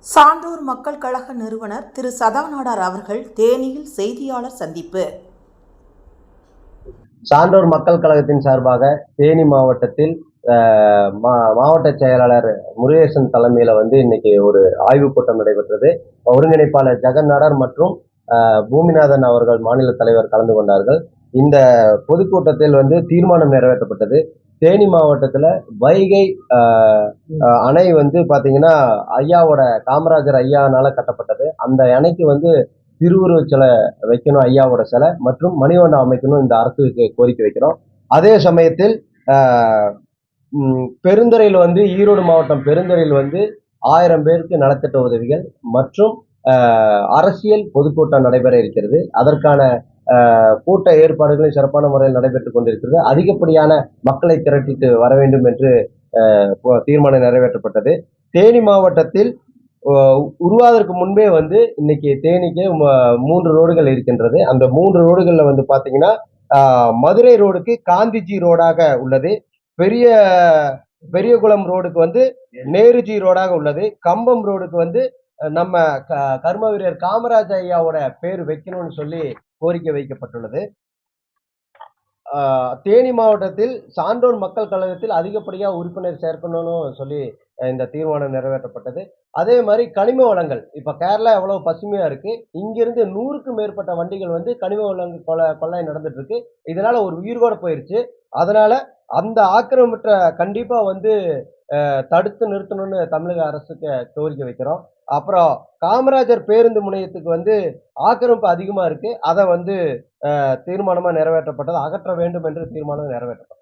சான்றோர் மக்கள் கழக நிறுவனர் திரு. சதாநாடார் அவர்கள் தேனியில் செய்தியாளர் சந்திப்பு. சான்றோர் மக்கள் கழகத்தின் சார்பாக தேனி மாவட்டத்தில் மா- மாவட்ட செயலாளர் முருகேசன் தலைமையில வந்து இன்னைக்கு ஒரு ஆய்வுக் கூட்டம் நடைபெற்றது. ஒருங்கிணைப்பாளர் ஜெகநாடர் மற்றும் பூமிநாதன் அவர்கள் மாநில தலைவர் கலந்து கொண்டார்கள். இந்த பொதுக்கூட்டத்தில் வந்து தீர்மானம் நிறைவேற்றப்பட்டது. தேனி மாவட்டத்தில் வைகை அணை வந்து பார்த்தீங்கன்னா ஐயாவோட காமராஜர் ஐயானால கட்டப்பட்டது. அந்த அணைக்கு வந்து திருவுருவச் சிலை வைக்கணும் ஐயாவோட சிலை மற்றும் மணிவண்டம் அமைக்கணும் இந்த அரசுக்கு கோரிக்கை வைக்கிறோம். அதே சமயத்தில் பெருந்துறையில் வந்து ஈரோடு மாவட்டம் பெருந்துறையில் வந்து ஆயிரம் பேருக்கு நலத்திட்ட உதவிகள் மற்றும் அரசியல் பொதுக்கூட்டம் நடைபெற இருக்கிறது. அதற்கான கூட்ட ஏற்பாடுகளும் சிறப்பான முறையில் நடைபெற்றுக் கொண்டிருக்கிறது. அதிகப்படியான மக்களை திரட்டிட்டு வர வேண்டும் என்று தீர்மானம் நிறைவேற்றப்பட்டது. தேனி மாவட்டத்தில் உருவாவதற்கு முன்பே வந்து இன்னைக்கு தேனிக்கு மூன்று ரோடுகள் இருக்கின்றது. அந்த மூன்று ரோடுகளில் வந்து பார்த்தீங்கன்னா மதுரை ரோடுக்கு காந்திஜி ரோடாக உள்ளது. பெரிய பெரியகுளம் ரோடுக்கு வந்து நேருஜி ரோடாக உள்ளது. கம்பம் ரோடுக்கு வந்து நம்ம க- கர்ம வீரர் காமராஜ் ஐயாவோட பேர் வைக்கணும்னு சொல்லி கோரிக்கை வைக்கப்பட்டுள்ளது. தேனி மாவட்டத்தில் சான்றோர் மக்கள் கழகத்தில் அதிகப்படியாக உறுப்பினர் சேர்க்கணும்னு சொல்லி இந்த தீர்மானம் நிறைவேற்றப்பட்டது. அதே மாதிரி கனிம வளங்கள். இப்போ கேரளா எவ்வளோ பசுமையாக இருக்குது இங்கிருந்து நூறுக்கும் மேற்பட்ட வண்டிகள் வந்து கனிம வளங்கள் கொலை கொள்ளை நடந்துட்டு இருக்கு. இதனால ஒரு உயிர் கூட போயிருச்சு. அதனால அந்த ஆக்கிரமிட்ட கண்டிப்பாக வந்து தடுத்து நிறுத்தணும்னு தமிழக அரசுக்கு கோரிக்கை வைக்கிறோம். அப்புறம் காமராஜர் பேருந்து முனையத்துக்கு வந்து ஆக்கிரமிப்பு அதிகமாக இருக்குது அதை வந்து தீர்மானமாக நிறைவேற்றப்பட்டது. அகற்ற வேண்டும் என்று தீர்மானம் நிறைவேற்றப்பட்டது.